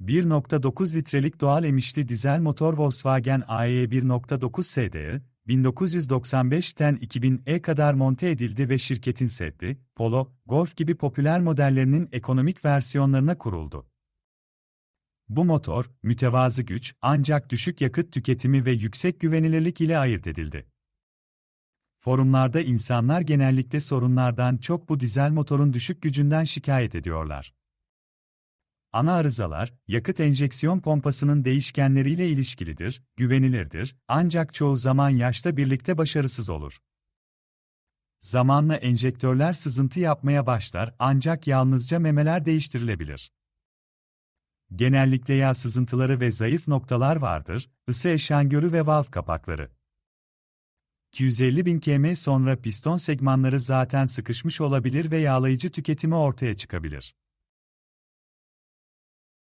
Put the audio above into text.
1.9 litrelik doğal emişli dizel motor Volkswagen AE 1.9 SDI, 1995'ten 2000'e kadar monte edildi ve şirketin Seddi, Polo, Golf gibi popüler modellerinin ekonomik versiyonlarına kuruldu. Bu motor, mütevazı güç, ancak düşük yakıt tüketimi ve yüksek güvenilirlik ile ayırt edildi. Forumlarda insanlar genellikle sorunlardan çok bu dizel motorun düşük gücünden şikayet ediyorlar. Ana arızalar, yakıt enjeksiyon pompasının değişkenleriyle ilişkilidir, güvenilirdir, ancak çoğu zaman yaşta birlikte başarısız olur. Zamanla enjektörler sızıntı yapmaya başlar ancak yalnızca memeler değiştirilebilir. Genellikle yağ sızıntıları ve zayıf noktalar vardır, ısı eşangörü ve valv kapakları. 250 bin km sonra piston segmanları zaten sıkışmış olabilir ve yağlayıcı tüketimi ortaya çıkabilir.